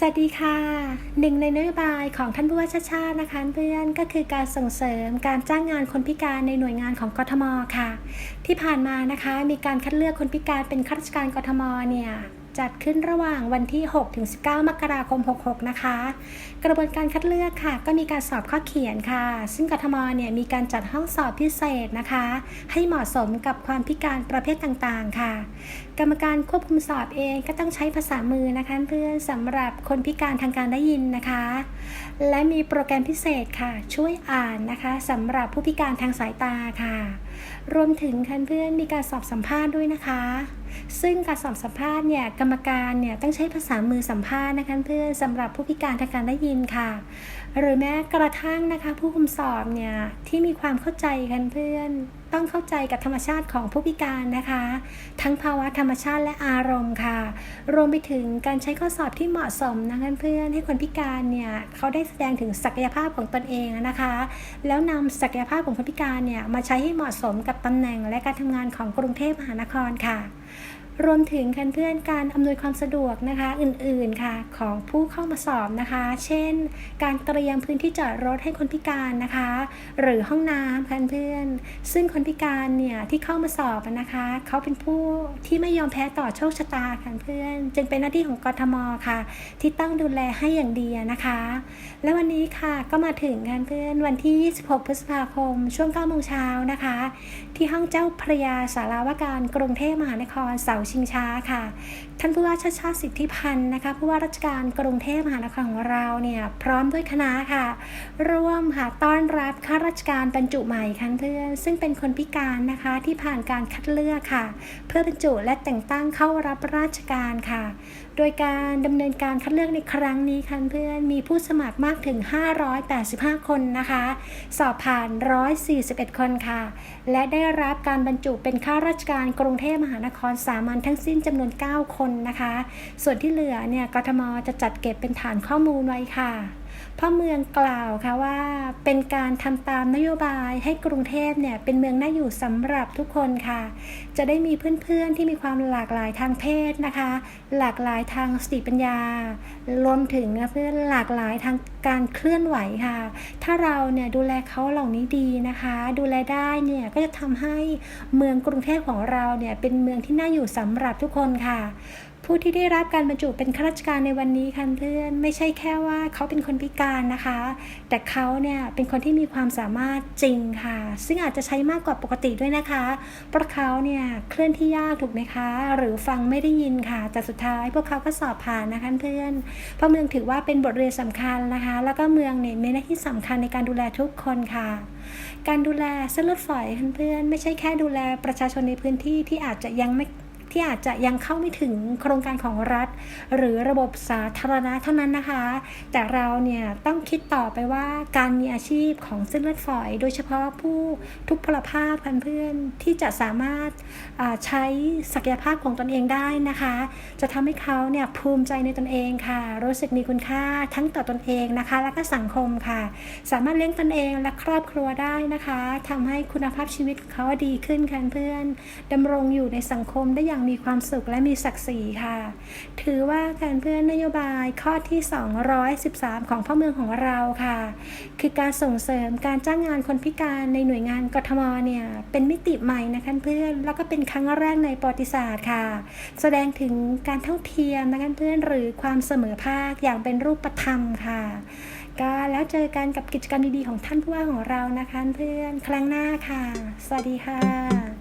สวัสดีค่ะหนึ่งในนโยบายของท่านผู้ว่าชาชาตินะคะเพื่อนก็คือการส่งเสริมการจ้างงานคนพิการในหน่วยงานของกทมค่ะ ที่ผ่านมานะคะมีการคัดเลือกคนพิการเป็นข้าราชการกทมเนี่ย จัดขึ้นระหว่างวันที่6ถึง19 มกราคม 66 นะคะ กระบวนการคัดเลือกค่ะ ก็มีการสอบข้อเขียนค่ะ ซึ่งกทมเนี่ยมีการจัดห้องสอบพิเศษนะคะ ให้เหมาะสมกับความพิการประเภทต่างๆค่ะ กรรมการควบคุมสอบเองก็ต้องใช้ภาษามือนะคะเพื่อนสำหรับคนพิการทางการได้ยินนะคะ และมีโปรแกรมพิเศษค่ะ ช่วยอ่านนะคะสำหรับผู้พิการทางสายตาค่ะ รวมถึงคันเพื่อนมีการสอบสัมภาษณ์ด้วยนะคะ ซึ่งการสอบสัมภาษณ์เนี่ยกรรมการเนี่ยต้องใช้ภาษามือสัมภาษณ์นะคะเพื่อนสำหรับผู้พิการทางการได้ยินค่ะ หรือแม้กระทั่งนะคะผู้คุมสอบเนี่ยที่มีความเข้าใจกันเพื่อน ต้องเข้าใจกับธรรมชาติของผู้พิการนะคะ ทั้งภาวะธรรมชาติและอารมณ์ค่ะ รวมไปถึงการใช้ข้อสอบที่เหมาะสมนะเพื่อนๆให้คนพิการเนี่ยเขาได้แสดงถึงศักยภาพของตนเองนะคะ แล้วนำศักยภาพของคนพิการเนี่ยมาใช้ให้เหมาะสมกับตำแหน่งและการทำงานของกรุงเทพมหานครค่ะ รวมถึงคันเพื่อนการอำนวยความสะดวกนะคะอื่นๆค่ะของผู้เข้ามาสอบนะคะ เช่น การเตรียมพื้นที่จอดรถให้คนพิการนะคะ หรือห้องน้ำคันเพื่อน ซึ่งคนพิการเนี่ยที่เข้ามาสอบนะคะเขาเป็นผู้ที่ไม่ยอมแพ้ต่อโชคชะตาคันเพื่อน จึงเป็นหน้าที่ของกทมค่ะ ที่ต้องดูแลให้อย่างดีนะคะ และวันนี้ค่ะก็มาถึงกันเพื่อนวันที่ 26 พฤษภาคม ช่วง9โมงเช้านะคะ ที่ห้องเจ้าพระยาสาราวการกรุงเทพมหานครเสาชิงช้าค่ะ ท่านผู้ว่าชาชาติสิทธิพันธ์นะคะผู้ว่าราชการกรุงเทพมหานครของเราเนี่ยพร้อมด้วยคณะค่ะ ร่วมค่ะต้อนรับข้าราชการบรรจุใหม่คันเพื่อนซึ่งเป็นคนพิการนะคะที่ผ่านการคัดเลือกค่ะ เพื่อบรรจุและแต่งตั้งเข้ารับราชการค่ะ โดยการดำเนินการคัดเลือกในครั้งนี้คันเพื่อนมีผู้สมัครมากถึง 585 คนนะคะ สอบผ่าน 141 คนค่ะ และได้รับการบรรจุเป็นข้าราชการกรุงเทพมหานครสามัญทั้งสิ้นจำนวน 9 คนนะคะ ส่วนที่เหลือเนี่ยกทมจะจัดเก็บเป็นฐานข้อมูลไว้ค่ะ พ่อเมืองกล่าวค่ะว่าเป็นการทำตามนโยบายให้กรุงเทพเนี่ยเป็นเมืองน่าอยู่สำหรับทุกคนค่ะ จะได้มีเพื่อนๆที่มีความหลากหลายทางเพศนะคะ หลากหลายทางสติปัญญารวมถึงเพื่อนหลากหลายทางการเคลื่อนไหวค่ะ ถ้าเราเนี่ยดูแลเขาเหล่านี้ดีนะคะ ดูแลได้เนี่ยก็จะทำให้เมืองกรุงเทพของเราเนี่ยเป็นเมืองที่น่าอยู่สำหรับทุกคนค่ะ ผู้ที่ได้รับการบรรจุเป็นข้าราชการในวันนี้คันเพื่อนไม่ใช่แค่ว่าเขาเป็นคนพิการนะคะ แต่เขาเนี่ยเป็นคนที่มีความสามารถจริงค่ะ ซึ่งอาจจะใช้มากกว่าปกติด้วยนะคะ เพราะเขาเนี่ยเคลื่อนที่ยากถูกไหมคะ หรือฟังไม่ได้ยินค่ะ แต่สุดท้ายพวกเขาก็สอบผ่านนะคะเพื่อนเพราะเมืองถือว่าเป็นบทเรียนสำคัญนะคะ แล้วก็เมืองเนี่ยมีหน้าที่สำคัญในการดูแลทุกคนค่ะ การดูแลเส้นเลือดฝอยเพื่อนไม่ใช่แค่ดูแลประชาชนในพื้นที่ที่อาจจะยังไม่ ที่อาจจะยังเข้าไม่ถึงโครงการของรัฐ หรือระบบสาธารณะเท่านั้นนะคะ แต่เราเนี่ยต้องคิดต่อไปว่าการมีอาชีพของเส้นเลือดฝอย โดยเฉพาะผู้ทุพพลภาพพันเพื่อนที่จะสามารถใช้ศักยภาพของตนเองได้นะคะ จะทำให้เขาเนี่ยภูมิใจในตนเองค่ะ รู้สึกมีคุณค่าทั้งต่อตนเองนะคะ และก็สังคมค่ะ สามารถเลี้ยงตนเองและครอบครัวได้นะคะทำให้คุณภาพชีวิตเขาดีขึ้นค่ะเพื่อนดำรงอยู่ในสังคมได้อย่างอย่างมีความสุขและมีศักดิ์ศรีค่ะ ถือว่าการเพื่อนนโยบายข้อที่ 213 ของพ่อเมืองของเราค่ะ คือการส่งเสริมการจ้างงานคนพิการในหน่วยงานกทมเนี่ยเป็นมิติใหม่นะคะเพื่อนแล้วก็เป็นครั้งแรกในประวัติศาสตร์ค่ะ แสดงถึงการเท่าเทียมนะคะเพื่อนหรือความเสมอภาคอย่างเป็นรูปธรรมค่ะก็แล้วเจอกันกับกิจกรรมดีๆของท่านผู้ว่าของเรานะคะเพื่อนครั้งหน้าค่ะ สวัสดีค่ะ